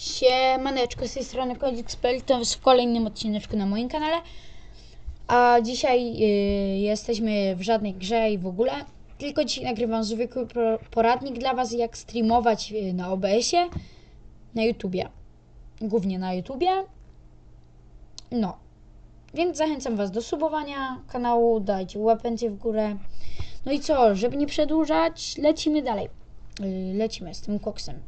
Siemaneczko, z tej strony Kodix.pl, to jest w kolejnym odcineczku na moim kanale. A dzisiaj y, jesteśmy w żadnej grze i w ogóle. Tylko dzisiaj nagrywam zwykły poradnik dla Was, jak streamować y, na OBS-ie, na YouTubie. Głównie na YouTubie. No. Więc zachęcam Was do subowania kanału, dajcie łapencję w górę. No i co, żeby nie przedłużać, lecimy dalej. Y, lecimy z tym koksem.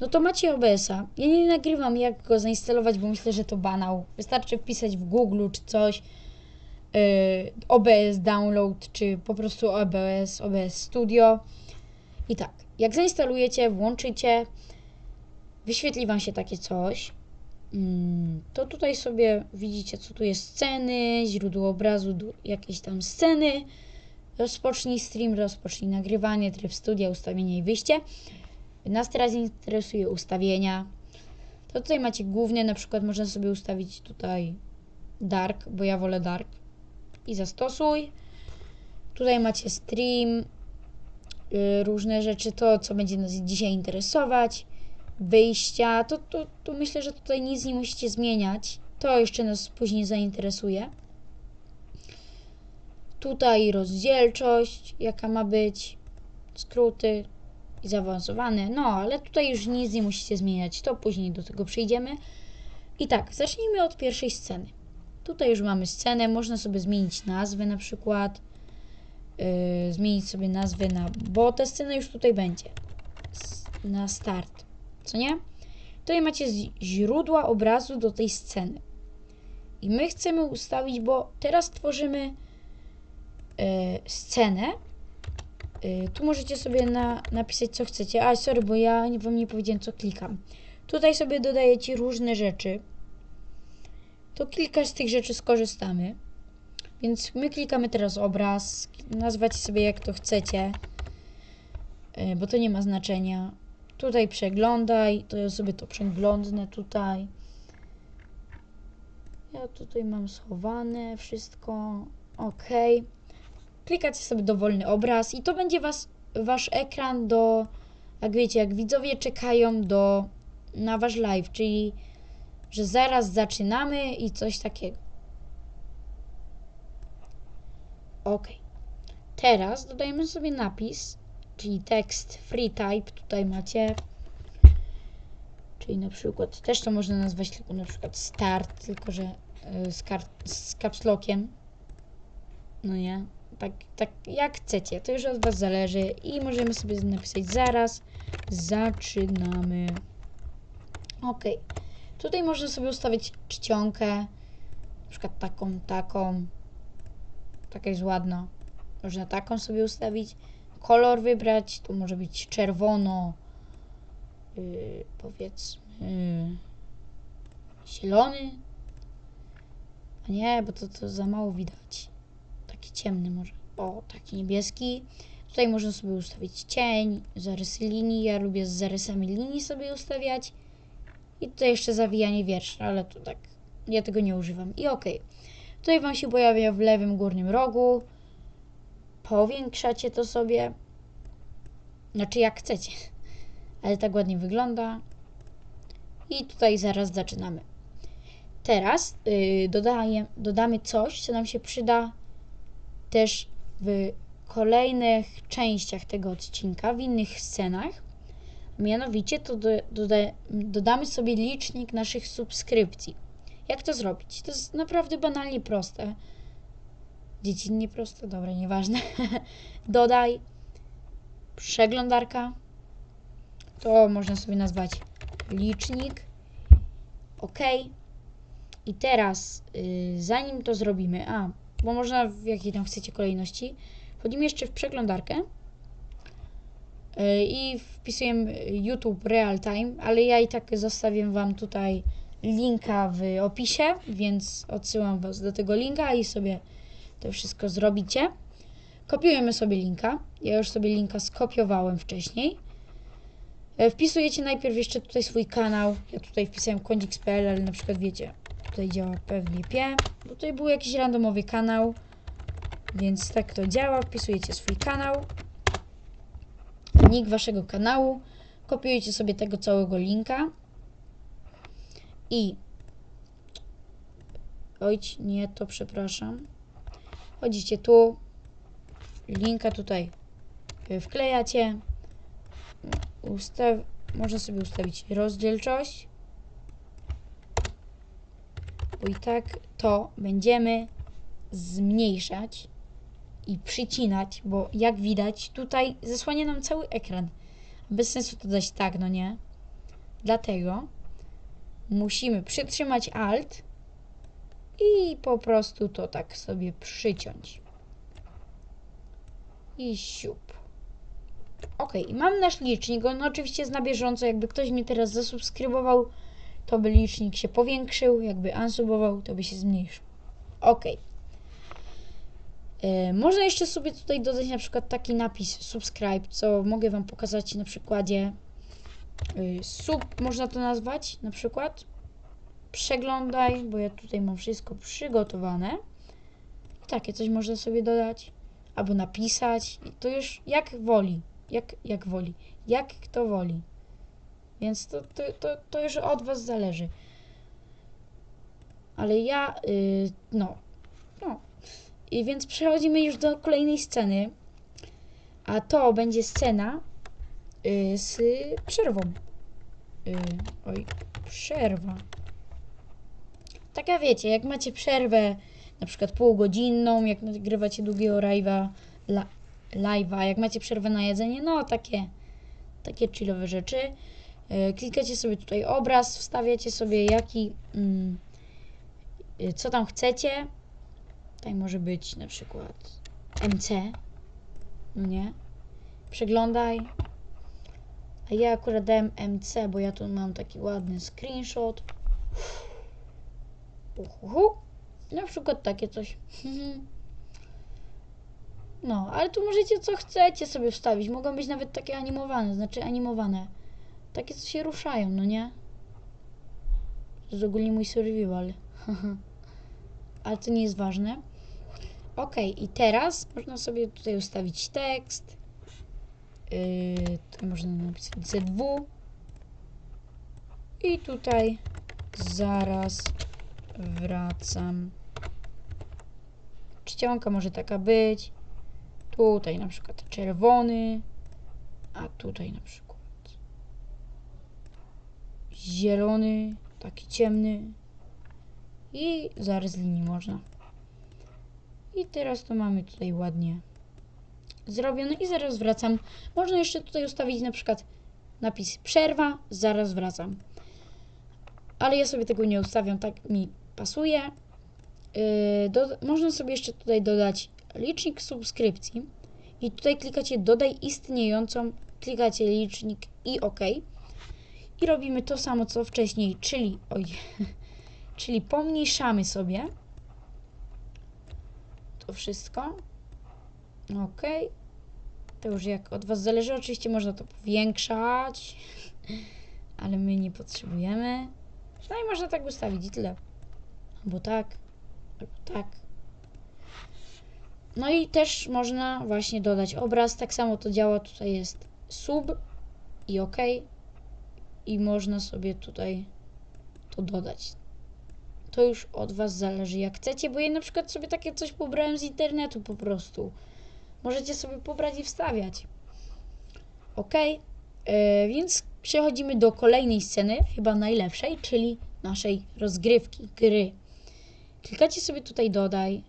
No to macie OBS-a. Ja nie nagrywam jak go zainstalować, bo myślę, że to banał. Wystarczy wpisać w Google czy coś. Yy, OBS download, czy po prostu OBS, OBS Studio. I tak, jak zainstalujecie, włączycie, wyświetli Wam się takie coś. Mm, To tutaj sobie widzicie, co tu jest sceny, źródło obrazu, jakieś tam sceny. Rozpocznij stream, rozpocznij nagrywanie, tryb studia, ustawienie i wyjście. Nas teraz interesuje ustawienia. To tutaj macie głównie, na przykład można sobie ustawić tutaj dark, bo ja wolę dark. I zastosuj. Tutaj macie stream, y, różne rzeczy, to co będzie nas dzisiaj interesować. Wyjścia, to, to, to myślę, że tutaj nic nie musicie zmieniać. To jeszcze nas później zainteresuje. Tutaj rozdzielczość, jaka ma być, skróty, i zaawansowane. No, ale tutaj już nic nie musicie zmieniać, to później do tego przyjdziemy. I tak, zacznijmy od pierwszej sceny. Tutaj już mamy scenę, można sobie zmienić nazwę na przykład. Yy, zmienić sobie nazwę na, bo ta scena już tutaj będzie. Na start, co nie? Tutaj macie źródła obrazu do tej sceny. I my chcemy ustawić, bo teraz tworzymy yy, scenę, Y, Tu możecie sobie na, napisać co chcecie. A, sorry, bo ja wam nie powiedziałem co klikam. Tutaj sobie dodajecie różne rzeczy. To kilka z tych rzeczy skorzystamy. Więc my klikamy teraz obraz. Nazwać sobie jak to chcecie. Y, Bo to nie ma znaczenia. Tutaj przeglądaj. To ja sobie to przeglądnę tutaj. Ja tutaj mam schowane wszystko. Ok klikacie sobie dowolny obraz i to będzie was, wasz ekran do, jak wiecie, jak widzowie czekają do, na wasz live, czyli, że zaraz zaczynamy i coś takiego. Ok. Teraz dodajemy sobie napis, czyli tekst free type, tutaj macie, czyli na przykład, też to można nazwać tylko na przykład start, tylko że y, z, z caps lockiem. No nie, tak, tak jak chcecie, to już od Was zależy i możemy sobie napisać zaraz. Zaczynamy. Ok, tutaj można sobie ustawić czcionkę, na przykład taką, taką, taka jest ładna, można taką sobie ustawić, kolor wybrać, tu może być czerwono, yy, powiedzmy zielony, a nie, bo to, to za mało widać taki ciemny może. O, taki niebieski. Tutaj można sobie ustawić cień, zarysy linii. Ja lubię z zarysami linii sobie ustawiać. I tutaj jeszcze zawijanie wiersza, ale to tak, ja tego nie używam. I ok. Tutaj Wam się pojawia w lewym górnym rogu. Powiększacie to sobie. Znaczy jak chcecie. Ale tak ładnie wygląda. I tutaj zaraz zaczynamy. Teraz yy, dodaję, dodamy coś, co nam się przyda też w kolejnych częściach tego odcinka, w innych scenach. Mianowicie to do, doda, dodamy sobie licznik naszych subskrypcji. Jak to zrobić? To jest naprawdę banalnie proste. Dziecinnie proste, dobra, nieważne. Dodaj przeglądarka. To można sobie nazwać licznik. OK. I teraz, yy, zanim to zrobimy, a bo można w jakiej tam chcecie kolejności. Wchodzimy jeszcze w przeglądarkę yy, i wpisujemy YouTube Real Time, ale ja i tak zostawię Wam tutaj linka w opisie, więc odsyłam Was do tego linka i sobie to wszystko zrobicie. Kopiujemy sobie linka. Ja już sobie linka skopiowałem wcześniej. Yy, Wpisujecie najpierw jeszcze tutaj swój kanał. Ja tutaj wpisałem kondix.pl, ale na przykład wiecie, tutaj działa PWP, bo tutaj był jakiś randomowy kanał, więc tak to działa. Wpisujecie swój kanał, nick waszego kanału, kopiujecie sobie tego całego linka I ojć, nie, to przepraszam. Chodzicie tu, linka tutaj y, wklejacie, ustaw, można sobie ustawić rozdzielczość, bo i tak to będziemy zmniejszać i przycinać, bo jak widać tutaj zasłania nam cały ekran. Bez sensu to dać tak, no nie? Dlatego musimy przytrzymać Alt i po prostu to tak sobie przyciąć. I siup. Ok, mam nasz licznik. On oczywiście jest na bieżąco. Jakby ktoś mnie teraz zasubskrybował, to by licznik się powiększył. Jakby unsubował, to by się zmniejszył. Ok. E, Można jeszcze sobie tutaj dodać na przykład taki napis subscribe, co mogę Wam pokazać na przykładzie. Y, Sub można to nazwać na przykład. Przeglądaj, bo ja tutaj mam wszystko przygotowane. I takie coś można sobie dodać. Albo napisać. To już jak woli. Jak, jak woli. Jak kto woli. Więc to, to, to, to już od Was zależy. Ale ja, y, no, no. I więc przechodzimy już do kolejnej sceny. A to będzie scena y, z przerwą. Y, oj, przerwa. Taka wiecie, jak macie przerwę na przykład półgodzinną, jak nagrywacie długiego live'a, la, live'a, jak macie przerwę na jedzenie, no takie, takie chillowe rzeczy. Y, klikacie sobie tutaj obraz, wstawiacie sobie jaki, mm, y, co tam chcecie. Tutaj może być na przykład MC, no nie? Przeglądaj. A ja akurat dałem MC, bo ja tu mam taki ładny screenshot. Uhuhu. Na przykład takie coś. No, ale tu możecie co chcecie sobie wstawić. Mogą być nawet takie animowane, znaczy animowane. Takie, co się ruszają, no nie? To jest ogólnie mój survival. ale to nie jest ważne. Ok, i teraz można sobie tutaj ustawić tekst. Yy, tutaj można napisać ZW. I tutaj zaraz wracam. Czcionka może taka być. Tutaj na przykład czerwony. A tutaj na przykład zielony, taki ciemny. I zarys linii można. I teraz to mamy tutaj ładnie zrobione i zaraz wracam. Można jeszcze tutaj ustawić na przykład napis przerwa, zaraz wracam. Ale ja sobie tego nie ustawiam, tak mi pasuje. Yy, można sobie jeszcze tutaj dodać licznik subskrypcji i tutaj klikacie dodaj istniejącą, klikacie licznik i OK. I robimy to samo co wcześniej, czyli oj, czyli pomniejszamy sobie to wszystko. Ok. To już jak od Was zależy. Oczywiście można to powiększać, ale my nie potrzebujemy. Przynajmniej można tak ustawić i tyle. Albo tak, albo tak. No i też można właśnie dodać obraz. Tak samo to działa. Tutaj jest sub i OK. I można sobie tutaj to dodać. To już od Was zależy jak chcecie, bo ja na przykład sobie takie coś pobrałem z internetu po prostu. Możecie sobie pobrać i wstawiać. Ok, e, więc przechodzimy do kolejnej sceny, chyba najlepszej, czyli naszej rozgrywki, gry. Klikacie sobie tutaj dodaj,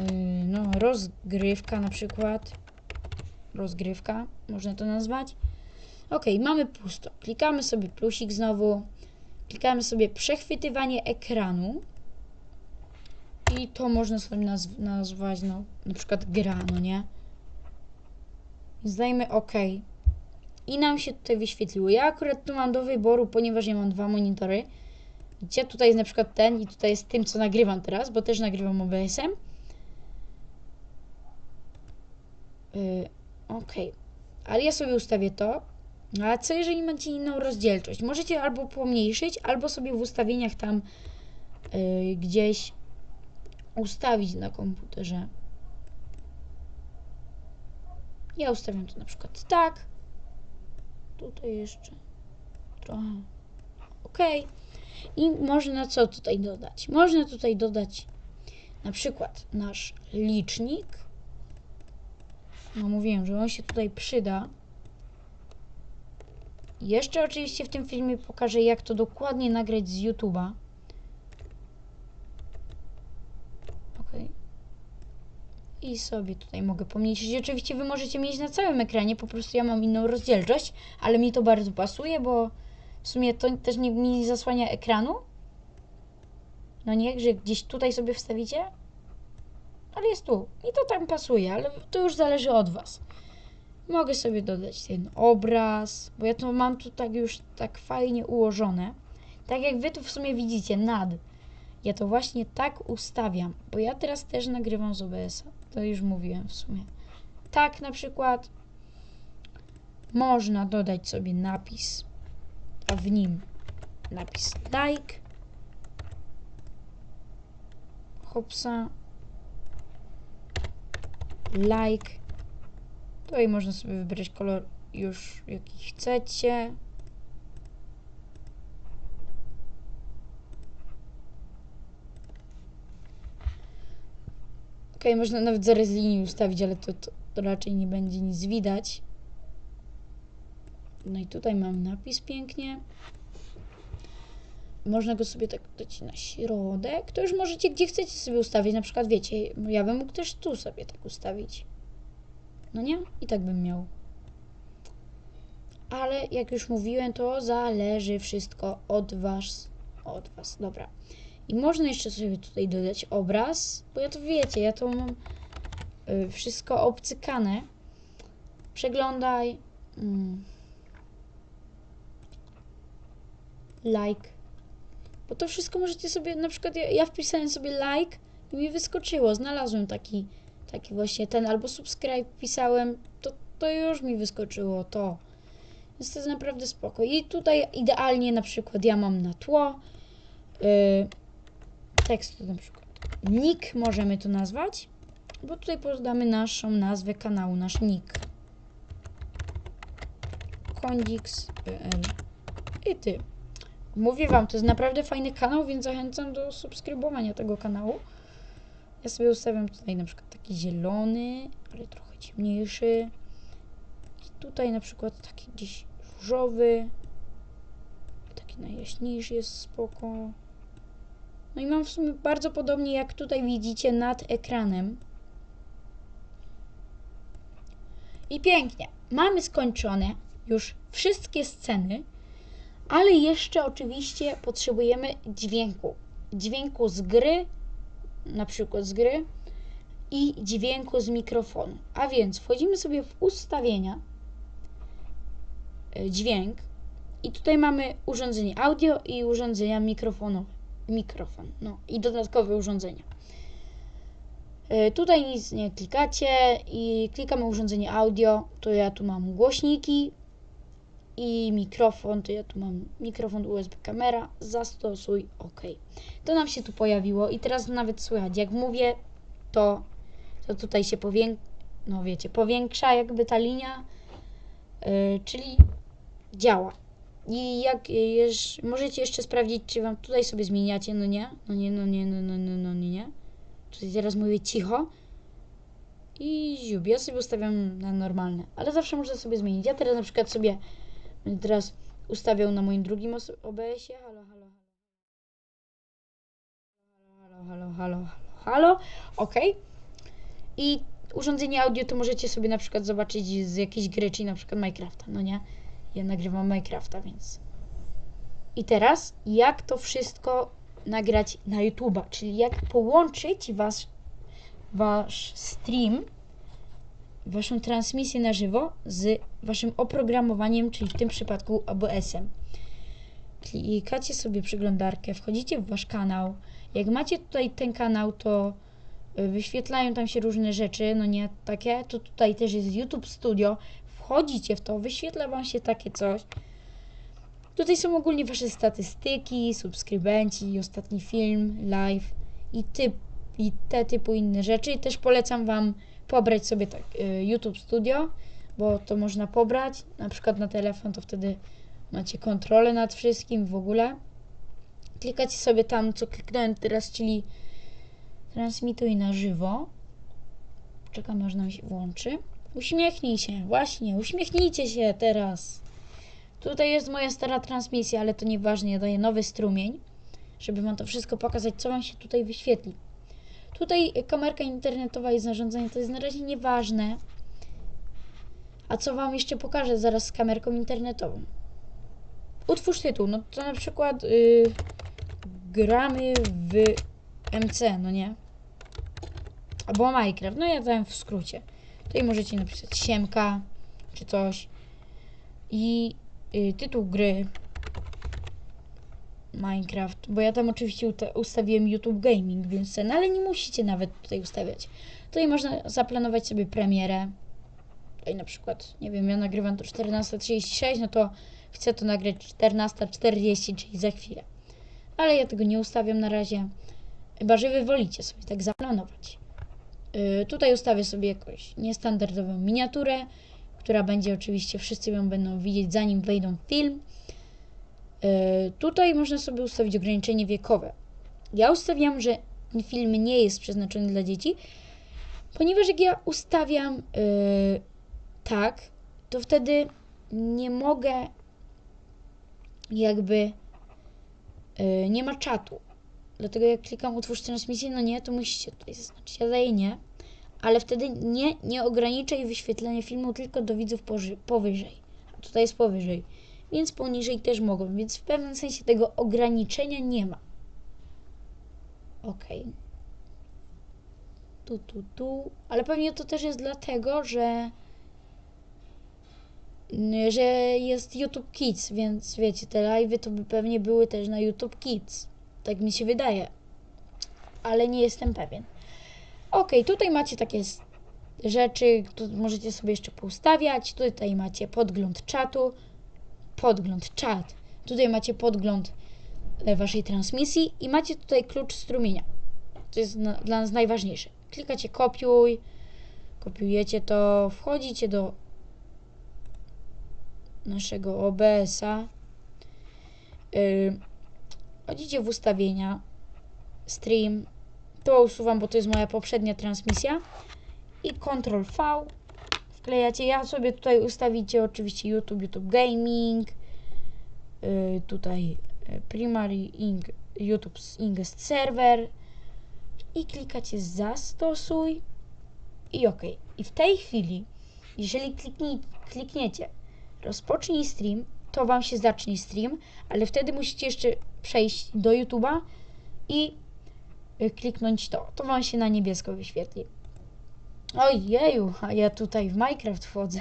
e, no rozgrywka na przykład, rozgrywka, można to nazwać. Ok, mamy pusto. Klikamy sobie plusik znowu, klikamy sobie przechwytywanie ekranu i to można sobie nazw nazwać, no, na przykład gra, no nie? Więc dajmy OK. I nam się tutaj wyświetliło. Ja akurat tu mam do wyboru, ponieważ ja mam dwa monitory. Gdzie tutaj jest na przykład ten i tutaj jest tym, co nagrywam teraz, bo też nagrywam OBS-em. Yy, OK. Ale ja sobie ustawię to. A co jeżeli macie inną rozdzielczość? Możecie albo pomniejszyć, albo sobie w ustawieniach tam yy, gdzieś ustawić na komputerze. Ja ustawiam to na przykład tak. Tutaj jeszcze trochę. OK. I można co tutaj dodać? Można tutaj dodać na przykład nasz licznik. No mówiłem, że on się tutaj przyda. Jeszcze oczywiście w tym filmie pokażę, jak to dokładnie nagrać z YouTube'a. Ok. I sobie tutaj mogę pomniejszyć. Oczywiście wy możecie mieć na całym ekranie, po prostu ja mam inną rozdzielczość, ale mi to bardzo pasuje, bo w sumie to też nie mi zasłania ekranu. No nie, że gdzieś tutaj sobie wstawicie, ale jest tu. I to tam pasuje, ale to już zależy od Was. Mogę sobie dodać ten obraz, bo ja to mam tu tak już tak fajnie ułożone. Tak jak Wy tu w sumie widzicie, nad. Ja to właśnie tak ustawiam, bo ja teraz też nagrywam z OBS-a. To już mówiłem w sumie. Tak na przykład można dodać sobie napis, a w nim napis like, hopsa, like. Tutaj można sobie wybrać kolor już jaki chcecie. Ok, można nawet zarys linii ustawić, ale to, to, to raczej nie będzie nic widać. No i tutaj mam napis pięknie. Można go sobie tak dać na środek. To już możecie gdzie chcecie sobie ustawić. Na przykład wiecie, ja bym mógł też tu sobie tak ustawić. No nie? I tak bym miał. Ale jak już mówiłem, to zależy wszystko od was. Od was, dobra. I można jeszcze sobie tutaj dodać obraz, bo ja to wiecie, ja to mam y, wszystko obcykane. Przeglądaj. Mm. Like. Bo to wszystko możecie sobie, na przykład ja, ja wpisałem sobie like i mi wyskoczyło. Znalazłem taki, taki właśnie ten, albo subscribe pisałem, to, to już mi wyskoczyło to. Więc to jest naprawdę spoko. I tutaj idealnie na przykład ja mam na tło. Yy, tekstu na przykład nick możemy to nazwać, bo tutaj podamy naszą nazwę kanału, nasz nick. Kondix.pl i ty. Mówię wam, to jest naprawdę fajny kanał, więc zachęcam do subskrybowania tego kanału. Ja sobie ustawiam tutaj na przykład taki zielony, ale trochę ciemniejszy. I tutaj na przykład taki gdzieś różowy. Taki najjaśniejszy jest spoko. No i mam w sumie bardzo podobnie jak tutaj widzicie nad ekranem. I pięknie. Mamy skończone już wszystkie sceny, ale jeszcze oczywiście potrzebujemy dźwięku. Dźwięku z gry, na przykład z gry i dźwięku z mikrofonu. A więc wchodzimy sobie w ustawienia, e, dźwięk i tutaj mamy urządzenie audio i urządzenia mikrofonowe mikrofon. No i dodatkowe urządzenia. E, tutaj nic nie klikacie i klikamy urządzenie audio, to ja tu mam głośniki i mikrofon, to ja tu mam mikrofon USB kamera, zastosuj OK. To nam się tu pojawiło i teraz nawet słychać, jak mówię, to, to tutaj się powiększa, no wiecie, powiększa jakby ta linia, yy, czyli działa. I jak jeż, możecie jeszcze sprawdzić, czy wam tutaj sobie zmieniacie, no nie, no nie, no nie, no, no, no, no nie, nie. Tutaj teraz mówię cicho. I ziub, ja sobie ustawiam na normalne, ale zawsze można sobie zmienić. Ja teraz na przykład sobie teraz ustawiał na moim drugim OBS-ie. Halo, halo, halo. Halo, halo, halo, halo. Ok. I urządzenie audio to możecie sobie na przykład zobaczyć z jakiejś gry, czyli na przykład Minecrafta, no nie? Ja nagrywam Minecrafta, więc. I teraz, jak to wszystko nagrać na YouTube'a, czyli jak połączyć was, wasz stream, waszą transmisję na żywo z waszym oprogramowaniem, czyli w tym przypadku OBS-em. Klikacie sobie przeglądarkę, wchodzicie w wasz kanał. Jak macie tutaj ten kanał, to y, wyświetlają tam się różne rzeczy, no nie takie, to tutaj też jest YouTube Studio, wchodzicie w to, wyświetla Wam się takie coś. Tutaj są ogólnie Wasze statystyki, subskrybenci, ostatni film, live i, typ, i te typu inne rzeczy. Też polecam Wam pobrać sobie tak, y, YouTube Studio, bo to można pobrać, na przykład na telefon, to wtedy macie kontrolę nad wszystkim w ogóle. klikacie sobie tam, co kliknąłem teraz, czyli transmituj na żywo. Czekam, aż nam się włączy. Uśmiechnij się, właśnie, uśmiechnijcie się teraz. Tutaj jest moja stara transmisja, ale to nieważne, ja daję nowy strumień, żeby wam to wszystko pokazać, co wam się tutaj wyświetli. Tutaj kamerka internetowa i zarządzanie to jest na razie nieważne. A co wam jeszcze pokażę zaraz z kamerką internetową? Utwórz tytuł, no to na przykład yy, gramy w MC, no nie? Albo Minecraft, no ja dałem w skrócie. Tutaj możecie napisać siemka, czy coś. I y, tytuł gry Minecraft, bo ja tam oczywiście ustawiłem YouTube Gaming, więc ten, ale nie musicie nawet tutaj ustawiać. Tutaj można zaplanować sobie premierę. Tutaj na przykład, nie wiem, ja nagrywam to 14.36, no to chcę to nagrać 14.40, czyli za chwilę. Ale ja tego nie ustawiam na razie. Chyba, że wy wolicie sobie tak zaplanować. Yy, tutaj ustawię sobie jakąś niestandardową miniaturę, która będzie oczywiście, wszyscy ją będą widzieć zanim wejdą w film. Yy, tutaj można sobie ustawić ograniczenie wiekowe. Ja ustawiam, że ten film nie jest przeznaczony dla dzieci, ponieważ jak ja ustawiam yy, tak, to wtedy nie mogę jakby yy, nie ma czatu. Dlatego jak klikam utwórz transmisję, no nie, to musicie tutaj zaznaczyć. Ja daję nie, ale wtedy nie, nie ograniczaj wyświetlenia filmu tylko do widzów powyżej. A tutaj jest powyżej, więc poniżej też mogą, więc w pewnym sensie tego ograniczenia nie ma. Ok. Tu, tu, tu. Ale pewnie to też jest dlatego, że że jest YouTube Kids, więc wiecie, te live'y to by pewnie były też na YouTube Kids. Tak mi się wydaje. Ale nie jestem pewien. Ok, tutaj macie takie rzeczy, możecie sobie jeszcze poustawiać. Tutaj macie podgląd czatu. Podgląd czat. Tutaj macie podgląd e, waszej transmisji i macie tutaj klucz strumienia. To jest na, dla nas najważniejsze. Klikacie kopiuj, kopiujecie to, wchodzicie do naszego OBS-a. Yy, w ustawienia, stream, to usuwam, bo to jest moja poprzednia transmisja i Ctrl V wklejacie, ja sobie tutaj ustawicie oczywiście YouTube, YouTube Gaming, yy, tutaj yy, Primary Ing, YouTube Ingest Server i klikacie zastosuj i OK. I w tej chwili, jeżeli kliknie, klikniecie rozpocznij stream, to wam się zacznie stream, ale wtedy musicie jeszcze przejść do YouTube'a i y, kliknąć to. To wam się na niebiesko wyświetli. Ojeju, a ja tutaj w Minecraft wchodzę.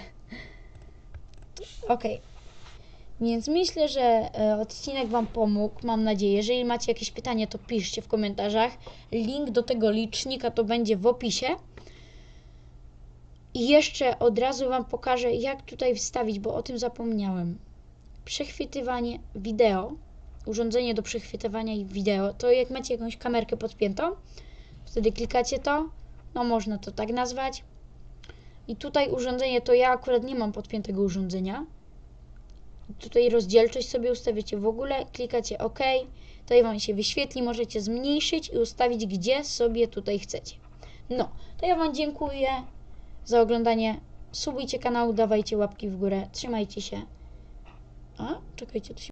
Ok. Więc myślę, że e, odcinek Wam pomógł, mam nadzieję. Jeżeli macie jakieś pytania, to piszcie w komentarzach. Link do tego licznika to będzie w opisie. I jeszcze od razu Wam pokażę, jak tutaj wstawić, bo o tym zapomniałem. Przechwytywanie wideo, urządzenie do przechwytywania wideo, to jak macie jakąś kamerkę podpiętą, wtedy klikacie to, no można to tak nazwać. I tutaj urządzenie, to ja akurat nie mam podpiętego urządzenia. Tutaj rozdzielczość sobie ustawiacie w ogóle, klikacie OK, tutaj Wam się wyświetli, możecie zmniejszyć i ustawić, gdzie sobie tutaj chcecie. No, to ja Wam dziękuję za oglądanie. Subujcie kanał, dawajcie łapki w górę, trzymajcie się. A, czekajcie, to się